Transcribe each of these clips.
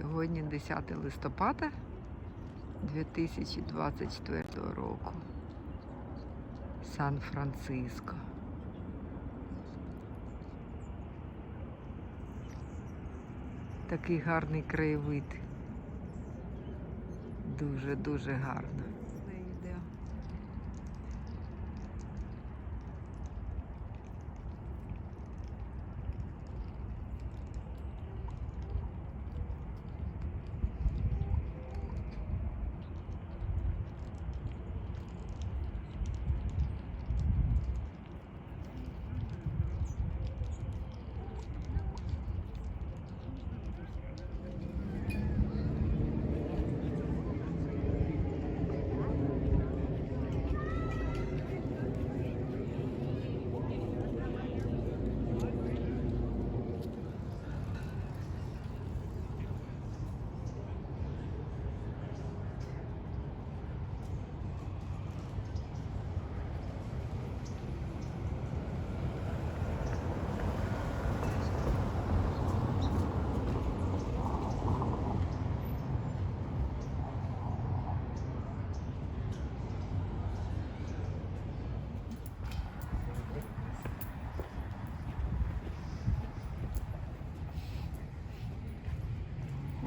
Сьогодні 10 листопада 2024 року. Сан-Франциско. Такий гарний краєвид. Дуже-дуже гарно.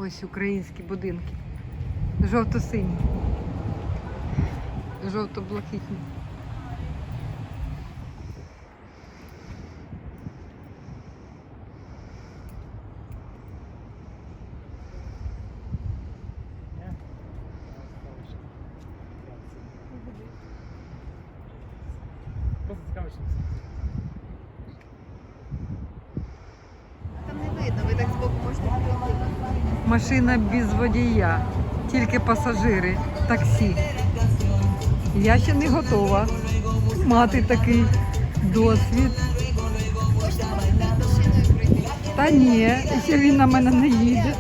Ось українські будинки. Жовто-сині. Жовто-блакитні. Там не видно, ви так збоку можете. Машина без водія, тільки пасажири, таксі. Я ще не готова мати такий досвід. Та ні, ще він на мене не їде.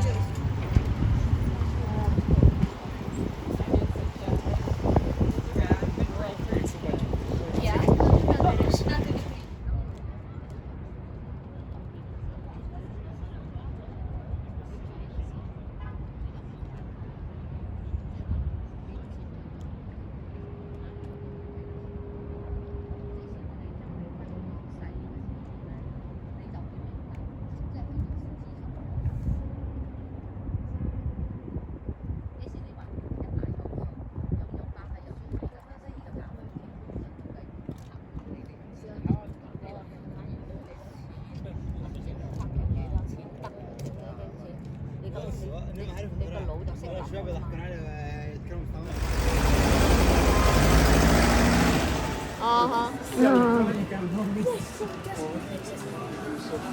الشباب يضحكون عليه يذكرون Ага.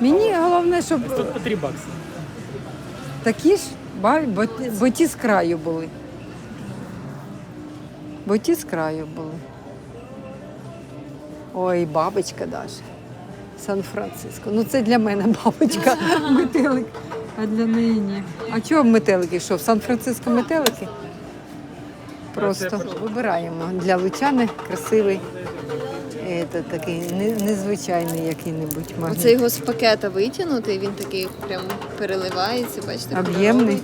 Мені головне, щоб Тут по 3 бакса. такі ж, ба- бо, ті- бо ті з краю були. Бо ті з краю були. Ой, бабочка даже. Сан-Франциско. Ну це для мене бабочка, метелик, а для неї ні. А чого метелики? Що, в Сан-Франциско метелики? Просто вибираємо для лучани красивий, е, та такий незвичайний який-небудь магніт. Оце його з пакета витягнути, він такий прям переливається, бачите, Об'ємний.